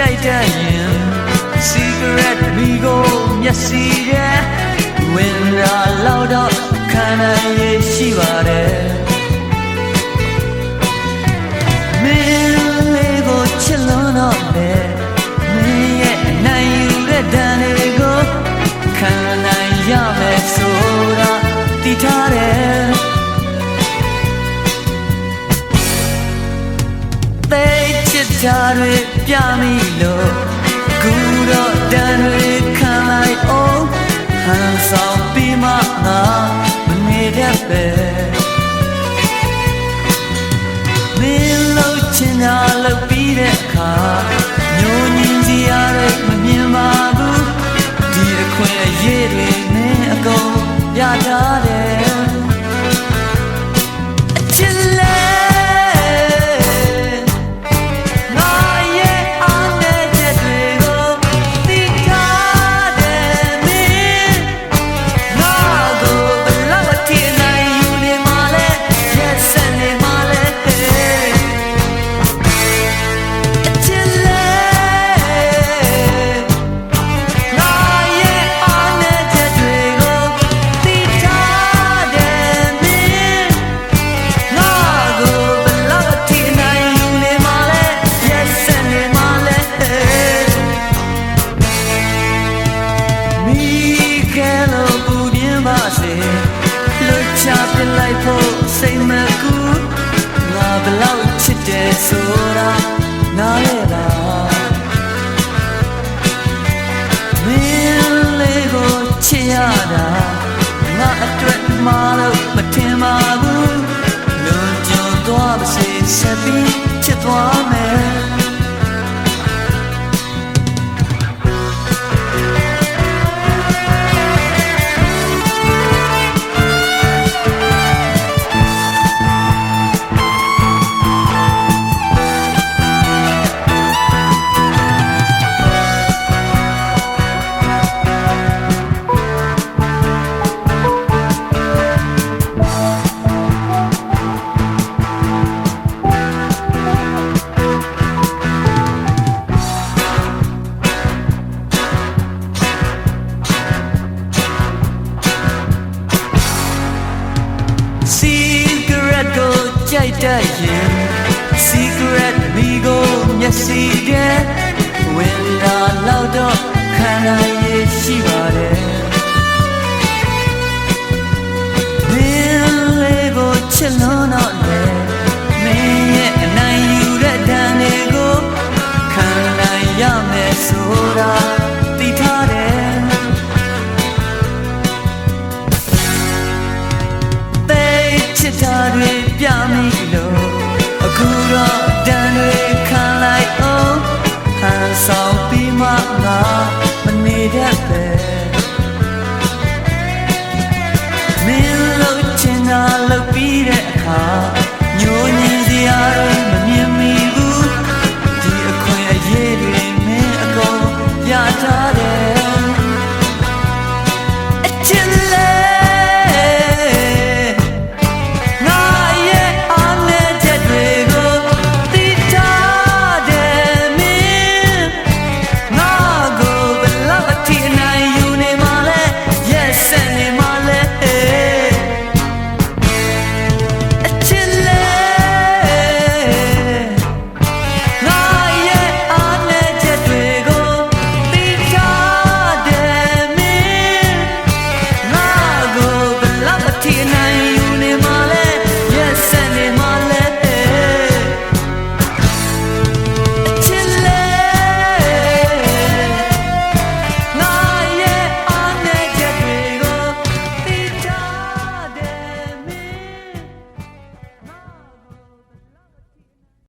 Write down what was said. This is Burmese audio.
ကြိုက်တတ်ရင် cigarette မီကိုမျက်စိရဲ့ဝင်လာလောက်တော့ခံနိုင်ရရှိပါတယ်မင်းလေးကိုချစ်လို့တော့လေမင်းရဲ့အနိုင်ယူတဲ့ဒဏ်တွေကိုခံနိုင်ရမယ်ဆိုတာတည်ထားတယ် ချစ်တာတွေပြမိလို့ကူတော့တန်တွေခံလိုက်အောင်ဟန်ဆောင်ပြီးမှငါမနေတတ်ပဲမင်းလို့ချင်တာလို့ပြီးတဲ့အခါညိုညင်စီရတဲ့မမြင်ပါဘူးဒီအခွင့်အရေးတွေမင်းအကုန်ရထားတယ် င်းပါစေလွတ်ချပြလိုက်ဖို့စိတ်မကူငါဘယ်လောက်ချစ်တယ်ဆိုတာနားလဲလားမင်းလေးကိုချစ်ရတာငါအတွက်မ ကိုကြိုက်တတ်ရင် Secret မိကိုမျက်စိတဲ့ဝင်လာလောက်တော့ခံနိုင်ရရှိပါတယ်မင်းလေးကိုချစ်လို့တော့လေ မင်းလို့ချင်တာလို့ပြီးတဲ့အခါ